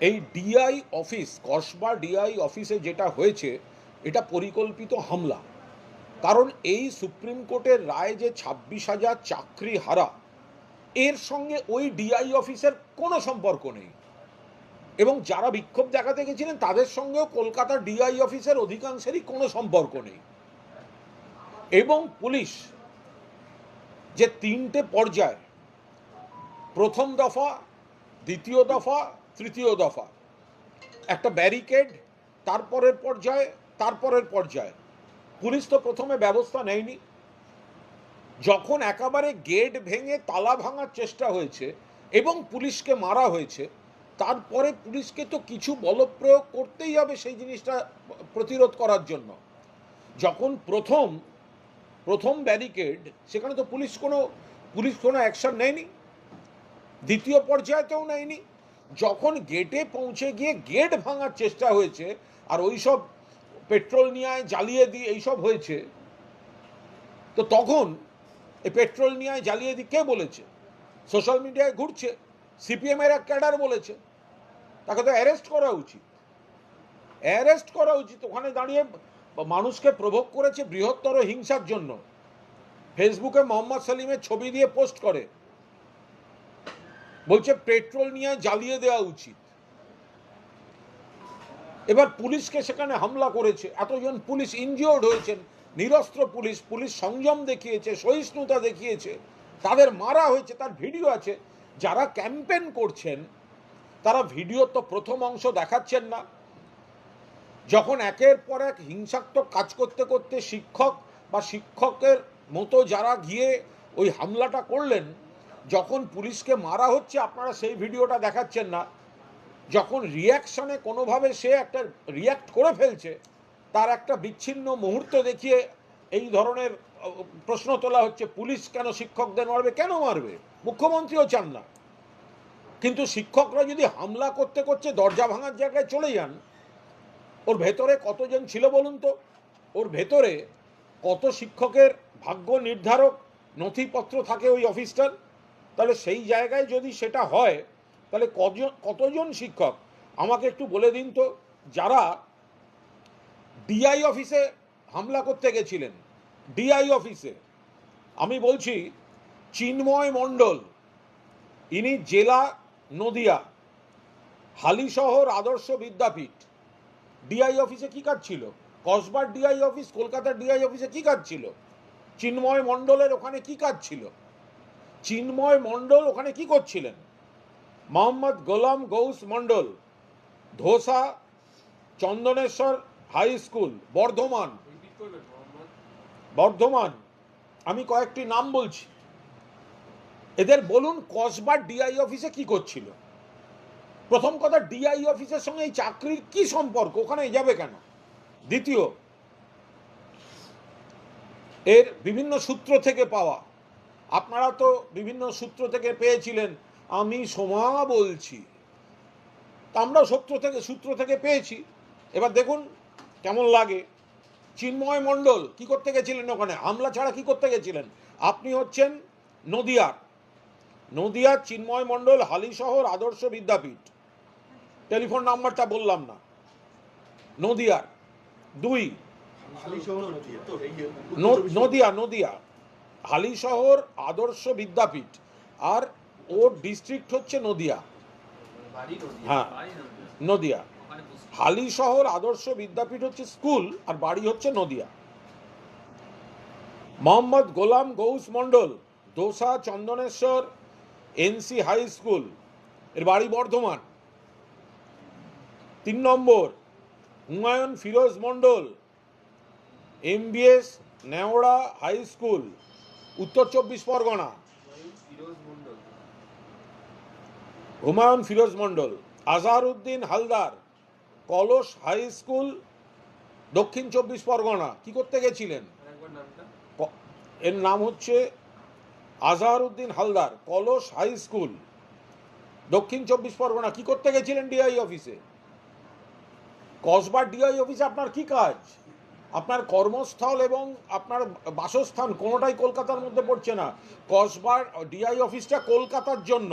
এই DI office Kasba DI অফিসে যেটা হয়েছে, এটা পরিকল্পিত হামলা। কারণ এই সুপ্রিম কোর্টের রায় যে ছাব্বিশ হাজার চাকরি হারা, এর সঙ্গে ওই ডিআই অফিসের কোনো সম্পর্ক নেই। এবং যারা বিক্ষোভ দেখাতে গেছিলেন, তাদের সঙ্গেও কলকাতা ডিআই অফিসের অধিকাংশেরই কোনো সম্পর্ক নেই। এবং পুলিশ যে তিনটে পর্যায়, প্রথম দফা, দ্বিতীয় দফা তৃতীয় দফা। একটা ব্যারিকেড তারপরের পর্যায়ে তারপরের পর্যায়ে। পুলিশ তো প্রথমে ব্যবস্থা নেয়নি। যখন একেবারে গেট ভেঙে তালা ভাঙার চেষ্টা হয়েছে এবং পুলিশকে মারা হয়েছে, তারপরে পুলিশকে তো কিছু বলপ্রয়োগ করতেই হবে সেই জিনিসটা প্রতিরোধ করার জন্য। যখন প্রথম প্রথম ব্যারিকেড সেখানে তো পুলিশ কোনো পুলিশ কোনো অ্যাকশন নেয়নি। দ্বিতীয় পর্যায়েতেও নেয়নি। যখন গেটে পৌঁছে গিয়ে গেট ভাঙার চেষ্টা হয়েছে, আর ওই সব পেট্রোল নিয়ে জ্বালিয়ে দিয়ে এইসব হয়েছে, তো তখন এই পেট্রোল নিয়ে জ্বালিয়ে দিয়ে কে বলেছে? সোশ্যাল মিডিয়ায় ঘুরছে সিপিএমের এক ক্যাডার বলেছে, তাকে তো অ্যারেস্ট করা উচিত। অ্যারেস্ট করা উচিত, ওখানে দাঁড়িয়ে মানুষকে প্রভোগ করেছে বৃহত্তর হিংসার জন্য। ফেসবুকে মোহাম্মদ সালিমের ছবি দিয়ে পোস্ট করে। বলছে পেট্রোল নিয়ে জ্বালিয়ে দেওয়া উচিত। এবার পুলিশকে সেখানে হামলা করেছে, এতজন পুলিশ ইনজিওর্ড হয়েছেন, নিরস্ত্র পুলিশ পুলিশ সংযম দেখিয়েছে, সহিষ্ণুতা দেখিয়েছে, তাদের মারা হয়েছে, তার ভিডিও আছে। যারা ক্যাম্পেন করছেন, তারা ভিডিও তো প্রথম অংশ দেখাচ্ছেন না। যখন একের পর এক হিংসাত্মক কাজ করতে করতে শিক্ষক বা শিক্ষকের মতো যারা গিয়ে ওই হামলাটা করলেন যখন পুলিশকে মারা হচ্ছে, আপনারা সেই ভিডিওটা দেখাচ্ছেন না। যখন রিয়াকশনে কোনোভাবে সে একটা রিয়াক্ট করে ফেলছে, তার একটা বিচ্ছিন্ন মুহূর্ত দেখিয়ে এই ধরনের প্রশ্ন তোলা হচ্ছে, পুলিশ কেন শিক্ষকদের মারবে? কেন মারবে? মুখ্যমন্ত্রীও চান না। কিন্তু শিক্ষকরা যদি হামলা করতে করতে দরজা ভাঙার জায়গায় চলে যান, ওর ভেতরে কতজন ছিল বলুন তো? ওর ভেতরে কত শিক্ষকের ভাগ্য নির্ধারক নথিপত্র থাকে ওই অফিসটার? তাহলে সেই জায়গায় যদি সেটা হয়, তাহলে কজন কতজন শিক্ষক? আমাকে একটু বলে দিন তো, যারা ডিআই অফিসে হামলা করতে গেছিলেন, ডিআই অফিসে। আমি বলছি, চিন্ময় মণ্ডল, ইনি জেলা নদিয়া হালিশহর আদর্শ বিদ্যাপীঠ। ডিআই অফিসে কি কাজ ছিল? কসবার ডিআই অফিস, কলকাতার ডিআই অফিসে কি কাজ ছিল? চিন্ময় মণ্ডলের ওখানে কি কাজ ছিল? চিন্ময় মণ্ডল ওখানে কি করছিলেন? Mohammad Golam Gous Mondal, Dhosa Chandaneshwar high school, Bardhaman. Bardhaman, আমি কয়েকটি নাম বলছি। এদের বলুন কসবার ডিআই অফিসে কি করছিল? প্রথম কথা, ডিআই অফিসের সঙ্গে এই চাকরির কি সম্পর্ক? ওখানে যাবে কেন? দ্বিতীয়, এর বিভিন্ন সূত্র থেকে পাওয়া আপনারা তো বিভিন্ন সূত্র থেকে পেয়েছিলেন আমি সোমা বলছি। তা আমরাও সূত্র থেকে সূত্র থেকে পেয়েছি। এবার দেখুন কেমন লাগে। চিন্ময় মণ্ডল কি করতে গেছিলেন ওখানে? হামলা ছাড়া কি করতে গেছিলেন? আপনি হচ্ছেন নদিয়ার। নদিয়ার চিন্ময় মণ্ডল হালিশহর আদর্শ বিদ্যাপীঠ। টেলিফোন নাম্বারটা বললাম না। নদিয়ার। দুই। নদিয়া নদিয়া। হালিশহর আদর্শ বিদ্যাপীঠ আর ওর ডিস্ট্রিক্ট হচ্ছে নদিয়া। হ্যাঁ নদিয়া। হালিশহর আদর্শ বিদ্যাপীঠ হচ্ছে স্কুল আর বাড়ি হচ্ছে Nadia. Mohammad Golam Gous Mondal Dosa Chandaneshwar NC high school. এর বাড়ি বর্ধমান। তিন নম্বর Humayun Firoz Mondal MBS Neora high school. উত্তর চব্বিশ পরগনা। হুমায়ুন ফিরোজ মণ্ডল, আজহারউদ্দিন হালদার, কলস হাই স্কুল, দক্ষিণ চব্বিশ পরগনা। কি করতে গেছিলেন? এর নাম হচ্ছে আজহারউদ্দিন হালদার, কলস হাই স্কুল, দক্ষিণ চব্বিশ পরগনা। কি করতে গেছিলেন ডিআই অফিসে কসবার ডিআই অফিসে আপনার কি কাজ? আপনার কর্মস্থল এবং আপনার বাসস্থান কোনোটাই কলকাতার মধ্যে পড়ছে না। কসবার ডিআই অফিসটা কলকাতার জন্য।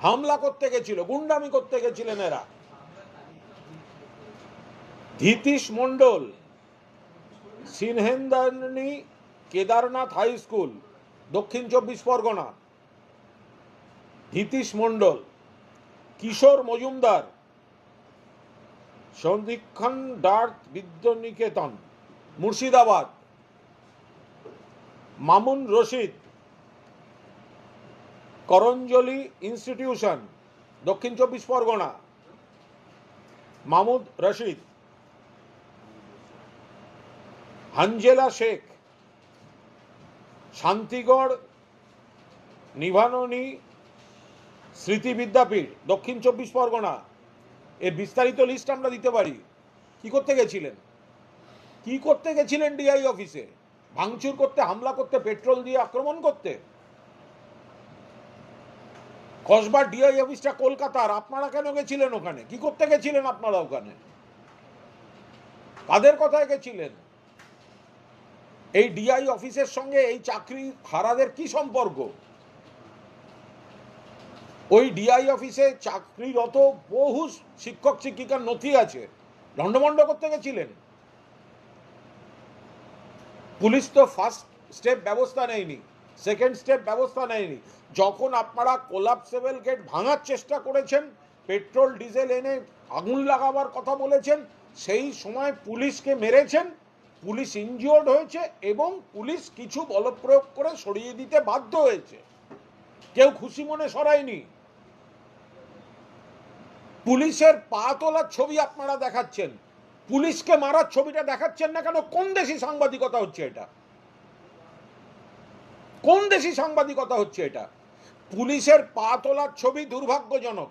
হামলা করতে গেছিল, গুন্ডামি করতে গেছিলেন এরা। ধীতিশ মণ্ডল সিনহেন্দানি কেদারনাথ হাই স্কুল, দক্ষিণ চব্বিশ পরগনা। ধীতিশ মণ্ডল, কিশোর মজুমদার সন্ধিক্ষণ ডার্থ বিদ্যনিকেতন, মুর্শিদাবাদ। মামুন রশিদ, করঞ্জলি ইনস্টিটিউশন, দক্ষিণ চব্বিশ পরগনা। মামুদ রশিদ হাঞ্জেলা শেখ, শান্তিগড় নিভাননী স্মৃতি বিদ্যাপীঠ, দক্ষিণ চব্বিশ পরগনা। এর বিস্তারিত লিস্ট আমরা দিতে পারি। কি করতে গেছিলেন? কি করতে গেছিলেন ডিআই অফিসে ভাঙচুর করতে, হামলা করতে পেট্রোল দিয়ে আক্রমণ করতে? কসবা ডিআই অফিসটা কলকাতার, আপনারা কেন গেছিলেন ওখানে? কি করতে গেছিলেন আপনারা ওখানে? কাদের কথায় গেছিলেন? এই ডিআই অফিসের সঙ্গে এই চাকরি হারাদের কি সম্পর্ক? ওই ডিআই অফিসে চাকরিরত বহু শিক্ষক, শিক্ষিকার নথি আছে। দণ্ডমণ্ড করতে গেছিলেন। পুলিশ তো ফার্স্ট স্টেপ ব্যবস্থা নেয়নি সেকেন্ড স্টেপ ব্যবস্থা নেয়নি। যখন আপনারা কোলাপসেবল গেট ভাঙার চেষ্টা করেছেন পেট্রোল ডিজেল এনে আগুন লাগাবার কথা বলেছেন, সেই সময় পুলিশকে মেরেছেন, পুলিশ ইনজিওর্ড হয়েছে এবং পুলিশ কিছু বলপ্রয়োগ করে সরিয়ে দিতে বাধ্য হয়েছে। কেউ খুশি মনে সরায়নি। পুলিশের পা তোলার ছবি আপনারা দেখাচ্ছেন। পুলিশকে মারার ছবিটা দেখাচ্ছেন না কেন? কোন দেশি সাংবাদিকতা হচ্ছে এটা? কোন দেশি সাংবাদিকতা হচ্ছে এটা? পুলিশের পা তোলার ছবি দুর্ভাগ্যজনক।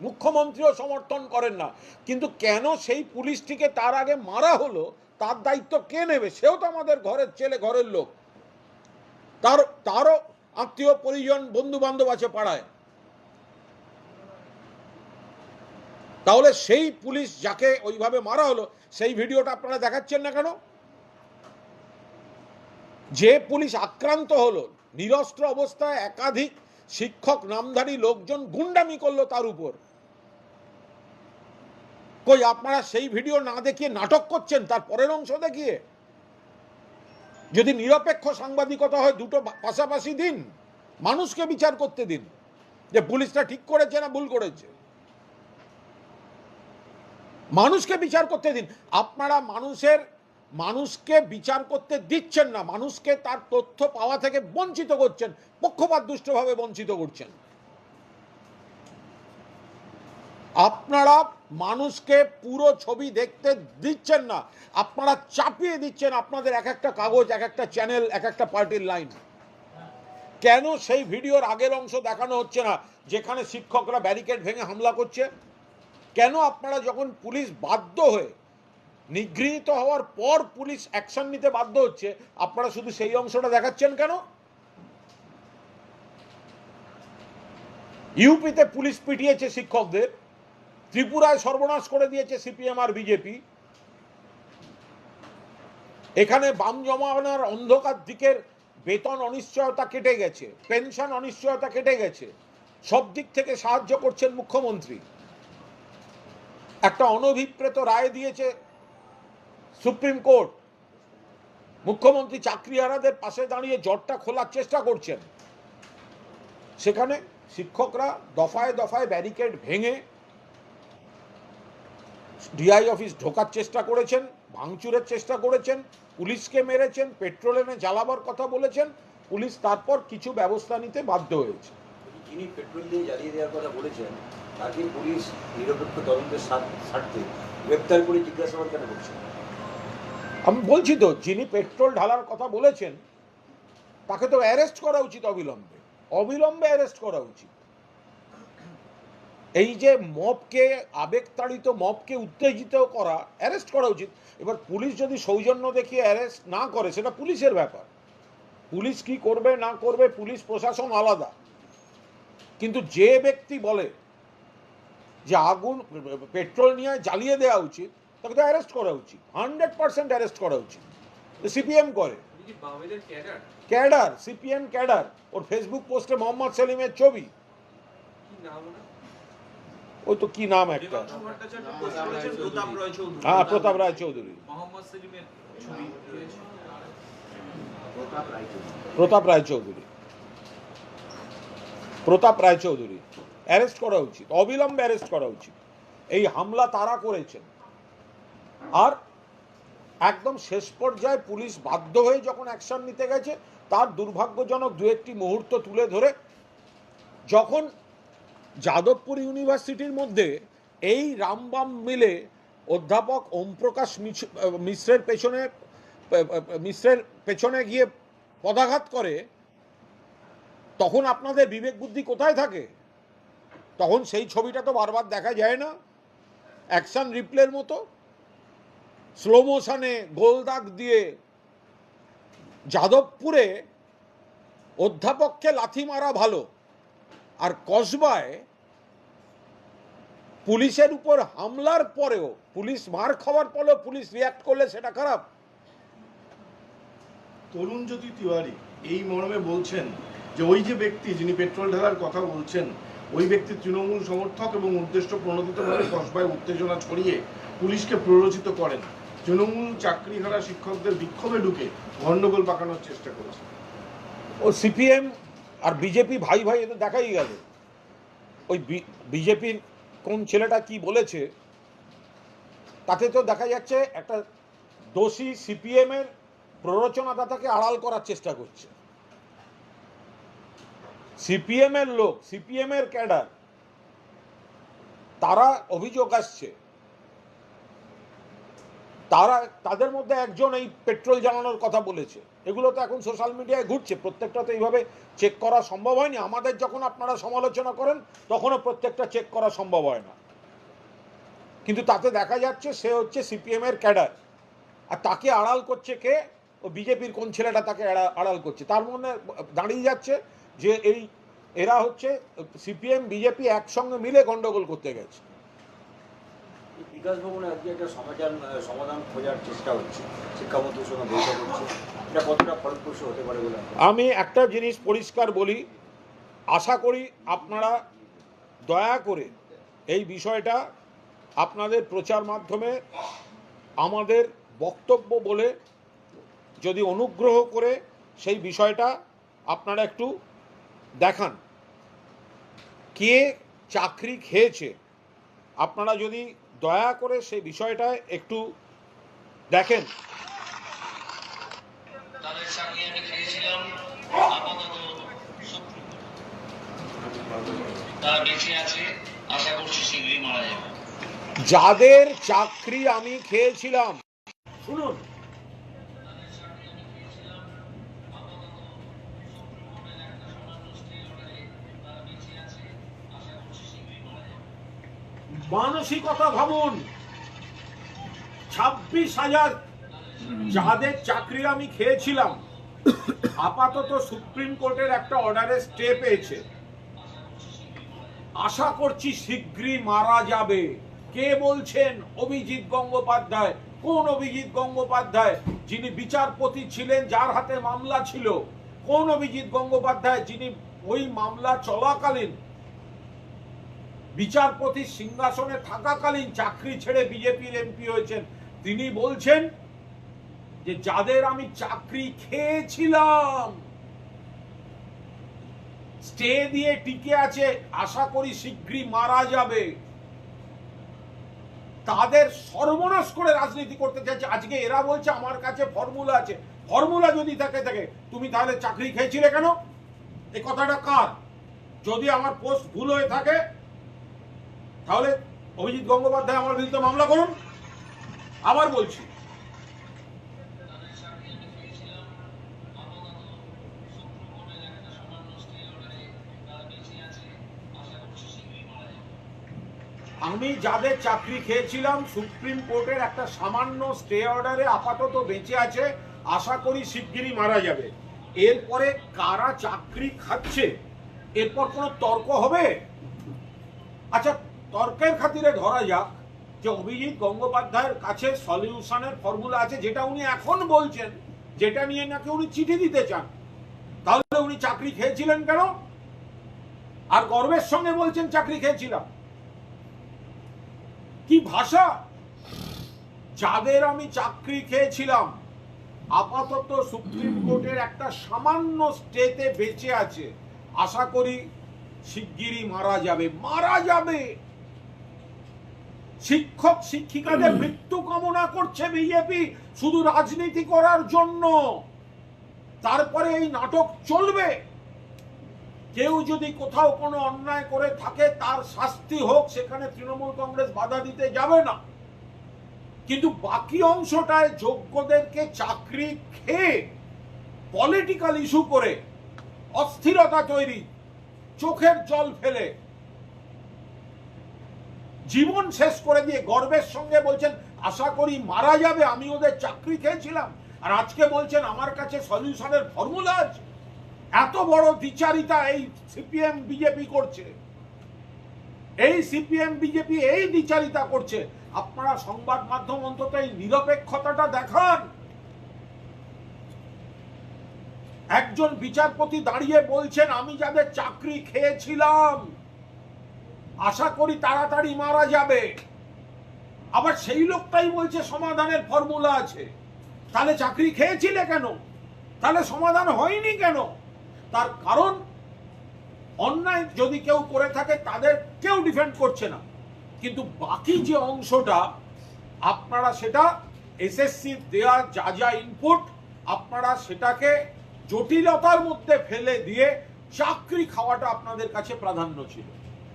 মুখ্যমন্ত্রীও সমর্থন করেন না। কিন্তু কেন সেই পুলিশটিকে তার আগে মারা হলো? তার দায়িত্ব কে নেবে? সেও তো আমাদের ঘরের ছেলে, ঘরের লোক। তার, তারও আত্মীয় পরিজন বন্ধু বান্ধব আছে পাড়ায়। তাহলে সেই পুলিশ যাকে ওইভাবে মারা হলো, সেই ভিডিওটা আপনারা দেখাচ্ছেন না কেন? যে পুলিশ আক্রান্ত হলো, নিরস্ত্র অবস্থায় একাধিক শিক্ষক, নামধারী লোকজন গুন্ডামি করল তার উপর। কই, আপনারা সেই ভিডিও না দেখিয়ে নাটক করছেন, তার পরের অংশ দেখিয়ে? যদি নিরপেক্ষ সাংবাদিকতা হয়, দুটো পাশাপাশি দিন। মানুষকে বিচার করতে দিন। যে পুলিশটা ঠিক করেছে না ভুল করেছে? মানুষকে বিচার করতে দিন। আপনারা মানুষের, মানুষকে বিচার করতে দিচ্ছেন না, মানুষকে তার তথ্য পাওয়া থেকে বঞ্চিত করছেন, পক্ষপাত দুষ্টভাবে বঞ্চিত করছেন। আপনারা মানুষকে পুরো ছবি দেখতে দিচ্ছেন না, আপনারা চাপিয়ে দিচ্ছেন আপনাদের এক একটা কাগজ, এক একটা চ্যানেল, এক একটা পার্টির লাইন। কেন সেই ভিডিওর আগের অংশ দেখানো হচ্ছে না, যেখানে শিক্ষকরা ব্যারিকেড ভেঙে হামলা করছে? কেন আপনারা যখন পুলিশ বাধ্য হয়ে নিগৃহীত হওয়ার পর পুলিশ অ্যাকশন নিতে বাধ্য হচ্ছে, আপনারা শুধু সেই অংশটা দেখাচ্ছেন কেন? ইউপিতে পুলিশ পিটিয়েছে শিক্ষকদের, ত্রিপুরায় সর্বনাশ করে দিয়েছে সিপিএম আর বিজেপি। এখানে বাম জমানার অন্ধকার দিকের বেতন অনিশ্চয়তা কেটে গেছে, পেনশন অনিশ্চয়তা কেটে গেছে, সব দিক থেকে সাহায্য করছেন মুখ্যমন্ত্রী। একটা অনভিপ্রেত রায় দিয়েছে সুপ্রিম কোর্ট। মুখ্যমন্ত্রী চাকরিহারাদের পাশে দাঁড়িয়ে জটটা খোলার চেষ্টা করছেন। সেখানে শিক্ষকরা দফায় দফায় ব্যারিকেড ভেঙে ডিআই অফিস ঢোকার চেষ্টা করেছেন, ভাঙচুরের চেষ্টা করেছেন, পুলিশকে মেরেছেন, পেট্রোল এনে জ্বালাবার কথা বলেছেন, পুলিশ তারপর কিছু ব্যবস্থা নিতে বাধ্য হয়েছে। যিনি পেট্রোল দিয়ে জ্বালিয়ে দেওয়ার কথা বলেছেন তাকে পুলিশ নিরপেক্ষ তদন্তের স্বার্থে গ্রেপ্তার করে জিজ্ঞাসাবাদ কেন করছে? আমি বলছি তো, যিনি পেট্রোল ঢালার কথা বলেছেন, তাকে তো অ্যারেস্ট করা উচিত অবিলম্বে। অবিলম্বে অ্যারেস্ট করা উচিত। এই যে মবকে আবেগতাড়িত মপকে উত্তেজিত করা, অ্যারেস্ট করা উচিত। এবার পুলিশ যদি সৌজন্য দেখিয়ে অ্যারেস্ট না করে, সেটা পুলিশের ব্যাপার। পুলিশ কি করবে, না করবে, পুলিশ, প্রশাসন আলাদা। কিন্তু যে ব্যক্তি বলে যে আগুন পেট্রোল নিয়ে জ্বালিয়ে দেওয়া উচিত তাকে তো অ্যারেস্ট করা উচিত। হান্ড্রেড পার্সেন্ট অ্যারেস্ট করা উচিত। সিপিএম করে। কি ক্যাডার? Cadre CPM cadre. ওর ফেসবুক পোস্টে মোহাম্মদ সেলিমের ছবি। ওই তো কি নাম একটা? হ্যাঁ প্রতাপ রায় চৌধুরী। প্রতাপ রায় চৌধুরী। প্রতাপ রায় চৌধুরী। অ্যারেস্ট করা উচিত, অবিলম্বে অ্যারেস্ট করা উচিত। এই হামলা তারা করেছেন। আর একদম শেষ পর্যায়ে পুলিশ বাধ্য হয়ে যখন অ্যাকশন নিতে গেছে, তার দুর্ভাগ্যজনক দু একটি মুহূর্ত তুলে ধরে যখন যাদবপুর ইউনিভার্সিটির মধ্যে এই রামবাম মিলে অধ্যাপক ওমপ্রকাশ মিশ্রের পেছনে মিশ্রের পেছনে গিয়ে পদাঘাত করে, তখন আপনাদের বিবেক বুদ্ধি কোথায় থাকে? তখন সেই ছবিটা তো বারবার দেখা যায় না। অ্যাকশন রিপ্লের মতো। স্লো মোশনে গোলদাগ দিয়ে যাদবপুরে অধ্যাপককে লাথি মারা ভালো আর কসবায় পুলিশের উপর হামলার পরেও, পুলিশ মার খাওয়ার পরেও পুলিশ রিয়াক্ট করলে সেটা খারাপ। তরুণ জ্যোতি তিওয়ারি এই মর্মে বলছেন যে ওই যে ব্যক্তি যিনি পেট্রোল ঢালার কথা বলছেন ওই ব্যক্তি তৃণমূল সমর্থক এবং উদ্দেশ্য প্রণোদিতভাবে কসবায় উত্তেজনা ছড়িয়ে পুলিশকে প্ররোচিত করেন। তৃণমূল চাকরিহারা শিক্ষকদের বিক্ষোভে ঢুকে গন্ডগোল পাকানোর চেষ্টা করেছে। ও সিপিএম আর বিজেপি ভাই ভাই এদের দেখাই গেল। ওই বিজেপির কোন ছেলেটা কি বলেছে তাতে তো দেখা যাচ্ছে একটা দোষী সিপিএম এর প্ররোচনাদাতাকে আড়াল করার চেষ্টা করছে। সিপিএম এর লোক, সিপিএম এর ক্যাডার, তারা অভিযোগ আসছে। তারা, তাদের মধ্যে একজন এই পেট্রোল জ্বালানোর কথা বলেছে। এগুলো তো এখন সোশ্যাল মিডিয়ায় ঘুরছে। প্রত্যেকটা তো এইভাবে চেক করা সম্ভব হয়নি। আমাদের যখন আপনারা সমালোচনা করেন, তখনও প্রত্যেকটা চেক করা সম্ভব হয় না। কিন্তু তাতে দেখা যাচ্ছে সে হচ্ছে সিপিএম এর ক্যাডার। আর তাকে আড়াল করছে কে? ও বিজেপির কোন ছেলেটা তাকে আড়াল করছে? তার মনে দাঁড়িয়ে যাচ্ছে যে এই এরা হচ্ছে সিপিএম বিজেপি একসঙ্গে মিলে গন্ডগোল করতে গেছে। বিকাশ ভবনে আজকে একটা সমাধান সমাধান খোঁজার চেষ্টা হচ্ছে। শিক্ষামন্ত্রীর সঙ্গে বৈঠক হচ্ছে। এটা কতটা ফলপ্রসূ হতে পারে বলে আমি একটা জিনিস পরিষ্কার বলি আশা করি আপনারা দয়া করে এই বিষয়টা আপনাদের প্রচার মাধ্যমে আমাদের বক্তব্য বলে যদি অনুগ্রহ করে সেই বিষয়টা আপনারা একটু দেখান। কে চাকরি খেয়েছে? আপনারা যদি দয়া করে সেই বিষয়টা একটু দেখেন। তাদের চাকরি আমি খেয়েছিলাম আপাতত সুপ্রিম তারা বেঁচে আছে আশা করছি শীঘ্রই মারা যাবে। যাদের চাকরি আমি খেয়েছিলাম। শুনুন মানসিকতা ভাবুন। ছাব্বিশ হাজার যাদের চাকরি আমি খেয়েছিলাম, আপাতত সুপ্রিম কোর্টের একটা অর্ডারে স্টে পেয়েছে। আশা করছি শীঘ্রই মারা যাবে। কে বলছেন? অভিজিৎ গঙ্গোপাধ্যায়। কোন অভিজিৎ গঙ্গোপাধ্যায়? যিনি বিচারপতি ছিলেন, যার হাতে মামলা ছিল। কোন অভিজিৎ গঙ্গোপাধ্যায়? যিনি ওই মামলা চলাকালীন বিচারপতি সিংহাসনে থাকাকালীন চাকরি ছেড়ে বিজেপির এমপি হয়েছেন। তিনি বলছেন যে যাদের আমি চাকরি খেয়েছিলাম, স্টে দিয়ে টিকে আছে, আশা করি শীঘ্রই মারা যাবে। তাদের সর্বনাশ করে রাজনীতি করতে চাইছে। আজকে এরা বলছে, আমার কাছে ফর্মুলা আছে। ফর্মুলা যদি থাকে থাকে, তুমি তাহলে চাকরি খেয়েছিলে কেন? এই কথাটা কার? যদি আমার পোস্ট ভুল হয়ে থাকে তাহলে অভিজিৎ গঙ্গোপাধ্যায় আমার বিরুদ্ধে মামলা করুন। আবার বলছি। আমি যাদের চাকরি খেয়েছিলাম, সুপ্রিম কোর্টের একটা সামান্য স্টে অর্ডারে আপাতত বেঁচে আছে। আশা করি শিগগিরই মারা যাবে। এরপরে কারা চাকরি খাচ্ছে? এরপর কোনো তর্ক হবে? আচ্ছা তর্কের খাতিরে ধরা যাক যে অভিজিৎ গঙ্গোপাধ্যায়ের কাছে সলিউশনের ফর্মুলা আছে যেটা উনি এখন বলছেন, যেটা নিয়ে নাকি উনি চিঠি দিতে চান। তাহলে উনি চাকরি খেয়েছিলেন কেন? আর গর্বের সঙ্গে বলছেন চাকরি খেয়েছিলাম। কি ভাষা? যাদের আমি চাকরি খেয়েছিলাম, আপাতত সুপ্রিম কোর্টের একটা সামান্য স্টেতে বেঁচে আছে। আশা করি শিগগিরই মারা যাবে। মারা যাবে! শিক্ষক শিক্ষিকাদের মৃত্যু কামনা করছে বিজেপি শুধু রাজনীতি করার জন্য। তারপরে এই নাটক চলবে। কেউ যদি কোথাও কোনো অন্যায় করে থাকে তার শাস্তি হোক সেখানে তৃণমূল কংগ্রেস বাধা দিতে যাবে না। কিন্তু বাকি অংশটায় যোগ্যদেরকে চাকরি খেয়ে পলিটিক্যাল ইস্যু করে অস্থিরতা তৈরি চোখের জল ফেলে জীবন শেষ করে দিয়ে গর্বের সঙ্গে বলছেন, আশা করি মারা যাবে, আমি ওদের চাকরি খেয়েছিলাম। আর আজকে বলছেন, আমার কাছে সলিউশনের ফর্মুলা আছে। এত বড় দ্বিচারিতা এই সিপিএম, বিজেপি করছে। এই সিপিএম, বিজেপি এই দ্বিচারিতা করছে। আপনারা সংবাদ মাধ্যম অন্তত এই নিরপেক্ষতাটা দেখান। একজন বিচারপতি দাঁড়িয়ে বলছেন, আমি যাদের চাকরি খেয়েছিলাম আশা করি তাড়াতাড়ি মারা যাবে। আবার সেই লোকটাই বলছে সমাধানের ফর্মুলা আছে। তাহলে চাকরি খেয়েছিলে কেন? তাহলে সমাধান হয়নি কেন? তার কারণ, অন্যায় যদি কেউ করে থাকে, তাদের কেউ ডিফেন্ড করছে না। কিন্তু বাকি যে অংশটা, আপনারা সেটা এসএসসি দেওয়া যা যা ইনপুট আপনারা সেটাকে জটিলতার মধ্যে ফেলে দিয়ে চাকরি খাওয়াটা আপনাদের কাছে প্রাধান্য ছিল।